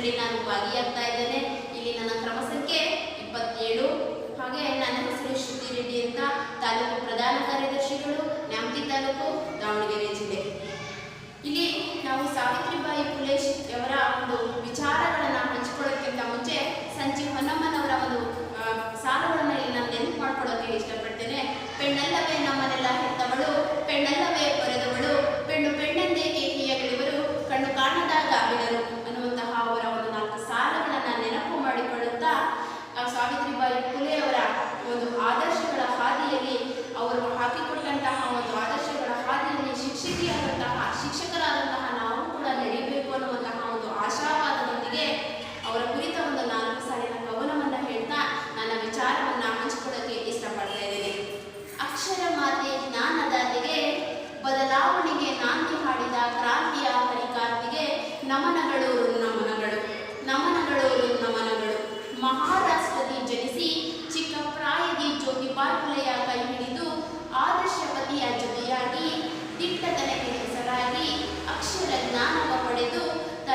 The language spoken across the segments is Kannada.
ಇದರಲ್ಲಿ ನಾನು ಭಾಗಿಯಾಗ್ತಾ ಇದ್ದೇನೆ. ಇಲ್ಲಿ ನನ್ನ ಕ್ರಮ ಸಂಖ್ಯೆ ಇಪ್ಪತ್ತೇಳು. ಹಾಗೆ ನನ್ನ ಹೆಸರು ಶ್ರುತಿ ರೆಡ್ಡಿ ಅಂತ. ತಾಲೂಕು ಪ್ರಧಾನ ಕಾರ್ಯದರ್ಶಿಗಳು, ನ್ಯಾಮತಿ ತಾಲೂಕು, ದಾವಣಗೆರೆ ಒಂದು ಆದರ್ಶಗಳ ಹಾದಿಯಲ್ಲಿ ಅವರು ಹಾಕಿಕೊಟ್ಟಂತಹ ಒಂದು ಆದರ್ಶಗಳ ಹಾದಿಯಲ್ಲಿ ಶಿಕ್ಷಕಿಯಾದಂತಹ, ಶಿಕ್ಷಕರಾದಂತಹ ನಾವು ಕೂಡ ನೆರೆಯಬೇಕು ಅನ್ನುವಂತಹ ಒಂದು ಆಶಾವಾದದೊಂದಿಗೆ ಅವರ ಕುರಿತ ಒಂದು ನಾಲ್ಕು ಸಾಲಿನ ಕವನವನ್ನು ಹೇಳ್ತಾ ನನ್ನ ವಿಚಾರವನ್ನು ಹಂಚಿಕೊಳ್ಳೋಕೆ ಇಷ್ಟಪಡ್ತಾ ಇದ್ದೇನೆ. ಅಕ್ಷರ ಮಾತೆ ಜ್ಞಾನದಾತೆಗೆ, ಬದಲಾವಣೆಗೆ ನಾಂದಿ ಹಾಡಿದ ಕ್ರಾಂತಿಯ ನಮನಗಳು ನಮನಗಳು.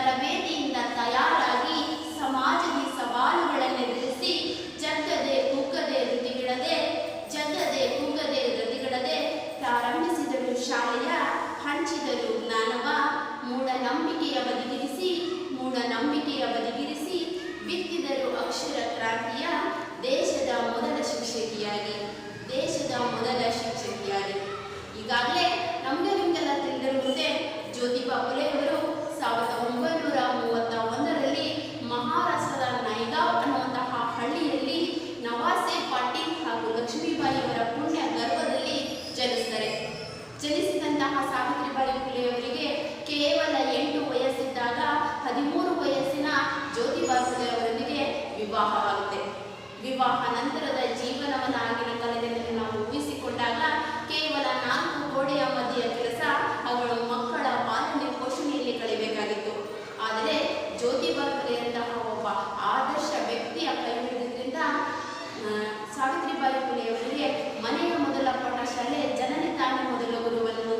ತರಬೇತಿಯಿಂದ ತಯಾರಾಗಿ ಸಮಾಜದ ಸವಾಲುಗಳನ್ನೆದುರಿಸಿ ಜಗ್ಗದೆ ಕುಗ್ಗದೆ ಋತಿಗಿಡದೆ ಜಗ್ಗದೆ ಕುಗ್ಗದೆ ಋತಿಗಿಡದೆ ಪ್ರಾರಂಭಿಸಿದರು ಶಾಲೆಯ ಹಂಚಿದರು ಜ್ಞಾನವ. ಮೂಢನಂಬಿಕೆಯ ಬದಿಗಿರಿಸಿ ಮೂಢನಂಬಿಕೆಯ ಬದಿಗಿರಿಸಿ ಬಿತ್ತಿದರು ಅಕ್ಷರ ಕ್ರಾಂತಿಯ ಜನಿಸಿದಂತಹ ಸಾವಿತ್ರಿಬಾಯಿ ಫುಲೆಯವರಿಗೆ ಕೇವಲ ಎಂಟು ವಯಸ್ಸಿದ್ದಾಗ ಹದಿಮೂರು ವಯಸ್ಸಿನ ಜ್ಯೋತಿಬಾ ಫುಲೆ ಅವರೊಂದಿಗೆ ವಿವಾಹವಾಗುತ್ತೆ. ವಿವಾಹ ನಂತರದ ಜೀವನವನ್ನು ಆಗಿನ ಕಾಲದಲ್ಲಿ ನಾವು ಊಹಿಸಿಕೊಂಡಾಗ ಕೇವಲ ನಾಲ್ಕು ಗೋಡೆಯ ಮಧ್ಯೆಯ ಕೆಲಸ ಅವಳು ಮಕ್ಕಳ ಪಾಲನೆ ಪೋಷಣೆಯಲ್ಲಿ ಕಳಿಬೇಕಾಗಿತ್ತು ಆದರೆ ಜ್ಯೋತಿಬಾ ಫುಲೆಯಂತಹ ಒಬ್ಬ ಆದರ್ಶ ವ್ಯಕ್ತಿಯ ಕೈ ಹಿಡಿದ್ರಿಂದ ಸಾವಿತ್ರಿಬಾಯಿ ಫುಲೆಯವರಿಗೆ ಮನೆಯ ಕೊಟ್ಟ ಶಾಲೆ ಜನನಿ ತಾನು ಮೊದಲ ಗುರುವನ್ನು